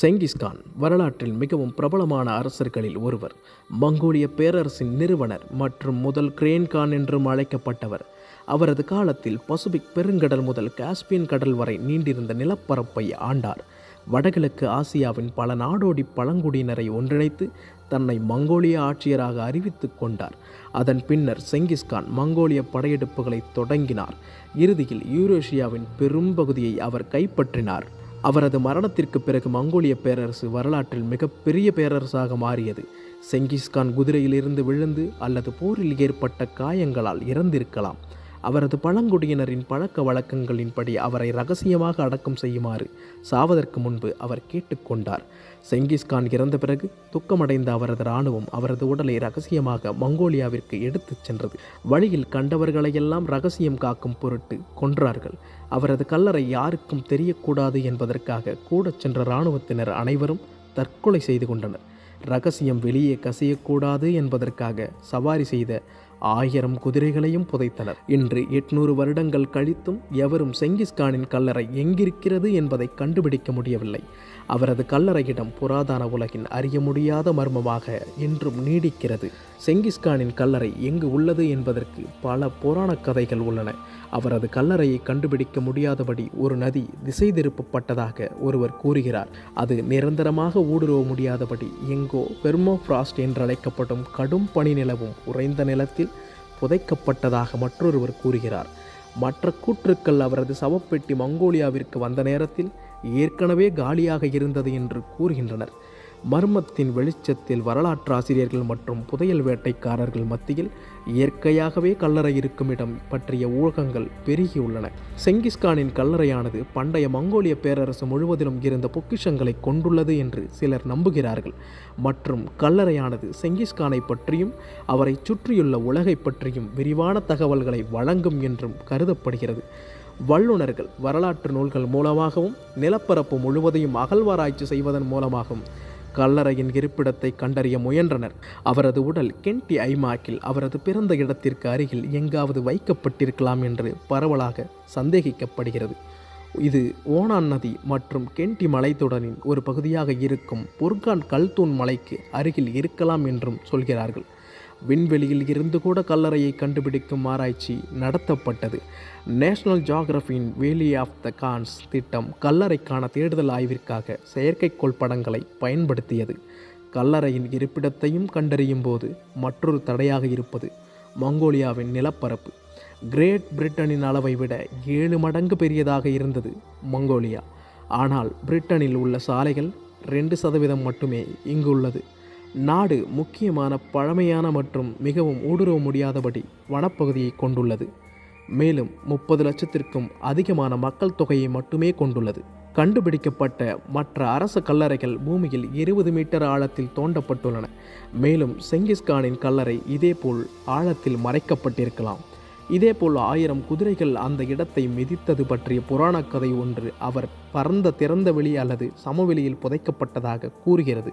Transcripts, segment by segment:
செங்கிஸ்கான் வரலாற்றில் மிகவும் பிரபலமான அரசர்களில் ஒருவர். மங்கோலிய பேரரசின் நிறுவனர் மற்றும் முதல் கிரேன்கான் என்றும் அழைக்கப்பட்டவர். அவரது காலத்தில் பசுபிக் பெருங்கடல் முதல் காஸ்பியன் கடல் வரை நீண்டிருந்த நிலப்பரப்பை ஆண்டார். வடகிழக்கு ஆசியாவின் பல நாடோடி பழங்குடியினரை ஒன்றிணைத்து தன்னை மங்கோலிய ஆட்சியராக அறிவித்துக் கொண்டார். அதன் பின்னர் செங்கிஸ்கான் மங்கோலிய படையெடுப்புகளை தொடங்கினார். இறுதியில் யூரேஷியாவின் பெரும்பகுதியை அவர் கைப்பற்றினார். அவரது மரணத்திற்கு பிறகு மங்கோலிய பேரரசு வரலாற்றில் மிகப்பெரிய பேரரசாக மாறியது. செங்கிஸ்கான் குதிரையிலிருந்து விழுந்து அல்லது போரில் ஏற்பட்ட காயங்களால் இறந்திருக்கலாம். அவரது பழங்குடியினரின் பழக்க வழக்கங்களின்படி அவரை ரகசியமாக அடக்கம் செய்யுமாறு சாவதற்கு முன்பு அவர் கேட்டுக்கொண்டார் செங்கிஸ்கான் இறந்த பிறகு துக்கமடைந்த அவரது இராணுவம் அவரது உடலை ரகசியமாக மங்கோலியாவிற்கு எடுத்துச் சென்றது. வழியில் கண்டவர்களையெல்லாம் ரகசியம் காக்கும் பொருட்டு கொன்றார்கள். அவரது கல்லறை யாருக்கும் தெரியக்கூடாது என்பதற்காக கூடச் சென்ற இராணுவத்தினர் அனைவரும் தற்கொலை செய்து கொண்டனர். ரகசியம் வெளியே கசியக்கூடாது என்பதற்காக சவாரி செய்த ஆயிரம் குதிரைகளையும் புதைத்தனர். இன்று எட்நூறு வருடங்கள் கழித்தும் எவரும் செங்கிஸ்கானின் கல்லறை எங்கிருக்கிறது என்பதை கண்டுபிடிக்க முடியவில்லை. அவரது கல்லறையிடம் புராதன உலகின் அறிய முடியாத மர்மமாக இன்றும் நீடிக்கிறது. செங்கிஸ்கானின் கல்லறை எங்கு உள்ளது என்பதற்கு பல புராணக் கதைகள் உள்ளன. அவரது கல்லறையை கண்டுபிடிக்க முடியாதபடி ஒரு நதி திசை திருப்பப்பட்டதாக ஒருவர் கூறுகிறார். அது நிரந்தரமாக ஊடுருவ முடியாதபடி எங்கோ பெர்மோஃப்ராஸ்ட் என்றழைக்கப்படும் கடும் பனி நிலவும் உறைந்த நிலத்தில் புதைக்கப்பட்டதாக மற்றொருவர் கூறுகிறார். மற்ற கூற்றுக்கள் அவரது சவப்பெட்டி மங்கோலியாவிற்கு வந்த நேரத்தில் ஏற்கனவே காலியாக இருந்தது என்று கூறுகின்றனர். மர்மத்தின் வெளிச்சத்தில் வரலாற்றாசிரியர்கள் மற்றும் புதையல் வேட்டைக்காரர்கள் மத்தியில் இயற்கையாகவே கல்லறை இருக்கும் இடம் பற்றிய ஊகங்கள் பெருகியுள்ளன. செங்கிஸ்கானின் கல்லறையானது பண்டைய மங்கோலிய பேரரசு முழுவதிலும் இருந்த பொக்கிஷங்களை கொண்டுள்ளது என்று சிலர் நம்புகிறார்கள். மற்றும் கல்லறையானது செங்கிஸ்கானை பற்றியும் அவரை சுற்றியுள்ள உலகை பற்றியும் விரிவான தகவல்களை வழங்கும் என்றும் கருதப்படுகிறது. வல்லுநர்கள் வரலாற்று நூல்கள் மூலமாகவும் நிலப்பரப்பு முழுவதையும் அகழ்வாராய்ச்சி செய்வதன் மூலமாகவும் கல்லறையின் இருப்பிடத்தை கண்டறிய முயன்றனர். அவரது உடல் கென்டி ஐமாக்கில் அவரது பிறந்த இடத்திற்கு அருகில் எங்காவது வைக்கப்பட்டிருக்கலாம் என்று பரவலாக சந்தேகிக்கப்படுகிறது. இது ஓனான் நதி மற்றும் கென்டி மலைத்தொடரின் ஒரு பகுதியாக இருக்கும் புர்கான் கல்தூன் மலைக்கு அருகில் இருக்கலாம் என்றும் சொல்கிறார்கள். விண்வெளியில் இருந்து கூட கல்லறையை கண்டுபிடிக்கும் ஆராய்ச்சி நடத்தப்பட்டது. நேஷனல் ஜியாகிரபியின் வேலி ஆஃப் த கான்ஸ் திட்டம் கல்லறைக்கான தேடுதல் ஆய்விற்காக செயற்கைக்கோள் படங்களை பயன்படுத்தியது. கல்லறையின் இருப்பிடத்தையும் கண்டறியும் போது மற்றொரு தடையாக இருப்பது மங்கோலியாவின் நிலப்பரப்பு. கிரேட் பிரிட்டனின் அளவை விட ஏழு மடங்கு பெரியதாக இருந்தது மங்கோலியா. ஆனால் பிரிட்டனில் உள்ள சாலைகள் ரெண்டு சதவீதம் மட்டுமே இங்கு உள்ளது. நாடு முக்கியமான பழமையான மற்றும் மிகவும் ஊடுருவ முடியாதபடி வனப்பகுதியை கொண்டுள்ளது. மேலும் முப்பது லட்சத்திற்கும் அதிகமான மக்கள் தொகையை மட்டுமே கொண்டுள்ளது. கண்டுபிடிக்கப்பட்ட மற்ற அரச கல்லறைகள் பூமியில் இருபது மீட்டர் ஆழத்தில் தோண்டப்பட்டுள்ளன. மேலும் செங்கிஸ்கானின் கல்லறை இதேபோல் ஆழத்தில் மறைக்கப்பட்டிருக்கலாம். இதேபோல் ஆயிரம் குதிரைகள் அந்த இடத்தை மிதித்தது பற்றிய புராணக் கதை ஒன்று அவர் பரந்த திறந்த வெளி அல்லது சமவெளியில் புதைக்கப்பட்டதாக கூறுகிறது.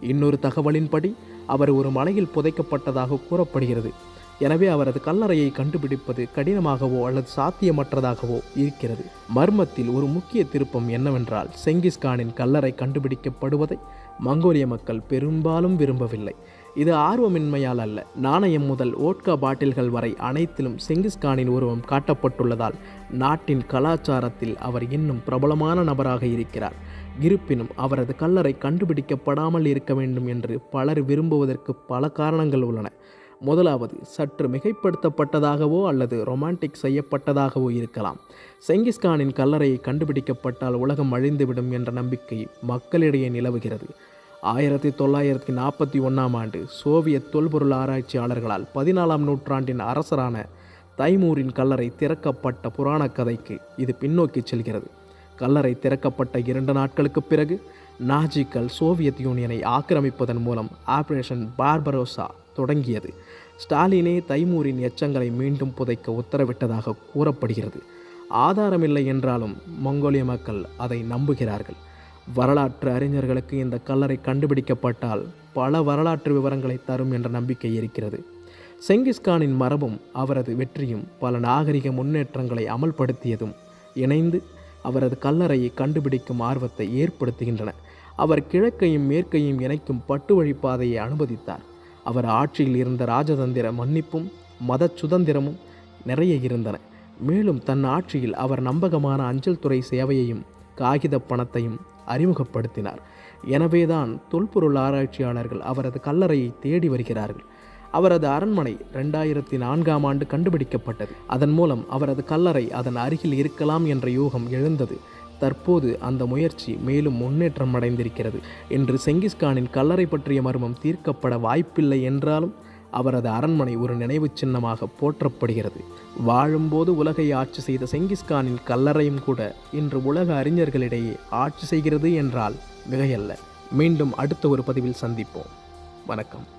இன்னொரு தகவலின்படி அவர் ஒரு மலையில் புதைக்கப்பட்டதாக கூறப்படுகிறது. எனவே அவரது கல்லறையை கண்டுபிடிப்பது கடினமாகவோ அல்லது சாத்தியமற்றதாகவோ இருக்கிறது. மர்மத்தில் ஒரு முக்கிய திருப்பம் என்னவென்றால் செங்கிஸ்கானின் கல்லறை கண்டுபிடிக்கப்படுவதை மங்கோலிய மக்கள் பெரும்பாலும் விரும்பவில்லை. இது ஆர்வமின்மையால் அல்ல. நாணயம் முதல் ஓட்கா பாட்டில்கள் வரை அனைத்திலும் செங்கிஸ்கானின் உருவம் காட்டப்பட்டுள்ளதால் நாட்டின் கலாச்சாரத்தில் அவர் இன்னும் பிரபலமான நபராக இருக்கிறார். இருப்பினும் அவரது கல்லறை கண்டுபிடிக்கப்படாமல் இருக்க வேண்டும் என்று பலர் விரும்புவதற்கு பல காரணங்கள் உள்ளன. முதலாவது சற்று மிகைப்படுத்தப்பட்டதாகவோ அல்லது ரொமான்டிக் செய்யப்பட்டதாகவோ இருக்கலாம். செங்கிஸ்கானின் கல்லறையை கண்டுபிடிக்கப்பட்டால் உலகம் அழிந்துவிடும் என்ற நம்பிக்கை மக்களிடையே நிலவுகிறது. ஆயிரத்தி தொள்ளாயிரத்தி நாற்பத்தி ஒன்றாம் ஆண்டு சோவியத் தொல்பொருள் ஆராய்ச்சியாளர்களால் பதினாலாம் நூற்றாண்டின் அரசரான தைமூரின் கல்லறை திறக்கப்பட்ட புராணக் கதைக்கு இது பின்னோக்கி செல்கிறது. கல்லறை திறக்கப்பட்ட இரண்டு நாட்களுக்கு பிறகு நாஜிக்கள் சோவியத் யூனியனை ஆக்கிரமிப்பதன் மூலம் ஆபரேஷன் பார்பரோசா தொடங்கியது. ஸ்டாலினே தைமூரின் எச்சங்களை மீண்டும் புதைக்க உத்தரவிட்டதாக கூறப்படுகிறது. ஆதாரமில்லை என்றாலும் மங்கோலிய மக்கள் அதை நம்புகிறார்கள். வரலாற்று அறிஞர்களுக்கு இந்த கல்லறை கண்டுபிடிக்கப்பட்டால் பல வரலாற்று விவரங்களை தரும் என்ற நம்பிக்கை இருக்கிறது. செங்கிஸ்கானின் மரபும் அவரது வெற்றியும் பல நாகரிக முன்னேற்றங்களை அமல்படுத்தியதும் இணைந்து அவரது கல்லறையை கண்டுபிடிக்கும் ஆர்வத்தை ஏற்படுத்துகின்றன. அவர் கிழக்கையும் மேற்கையும் இணைக்கும் பட்டு வழிப்பாதையை அனுமதித்தார். அவர் ஆட்சியில் இருந்த ராஜதந்திர மன்னிப்பும் மத சுதந்திரமும் நிறைய இருந்தன. மேலும் தன் ஆட்சியில் அவர் நம்பகமான அஞ்சல் துறை சேவையையும் காகித பணத்தையும் அறிமுகப்படுத்தினார். எனவேதான் தொல்பொருள் ஆராய்ச்சியாளர்கள் அவரது கல்லறையை தேடி வருகிறார்கள். அவரது அரண்மனை ரெண்டாயிரத்தி நான்காம் ஆண்டு கண்டுபிடிக்கப்பட்டது. அதன் மூலம் அவரது கல்லறை அதன் அருகில் இருக்கலாம் என்ற யூகம் எழுந்தது. தற்போது அந்த முயற்சி மேலும் முன்னேற்றம் அடைந்திருக்கிறது. இன்று செங்கிஸ்கானின் கல்லறை பற்றிய மர்மம் தீர்க்கப்பட வாய்ப்பில்லை என்றாலும் அவரது அரண்மனை ஒரு நினைவுச் சின்னமாக போற்றப்படுகிறது. வாழும்போது உலகை ஆட்சி செய்த செங்கிஸ்கானின் கல்லறையும் கூட இன்று உலக அறிஞர்களிடையே ஆட்சி செய்கிறது என்றால் மிகையல்ல. மீண்டும் அடுத்த ஒரு பதிவில் சந்திப்போம். வணக்கம்.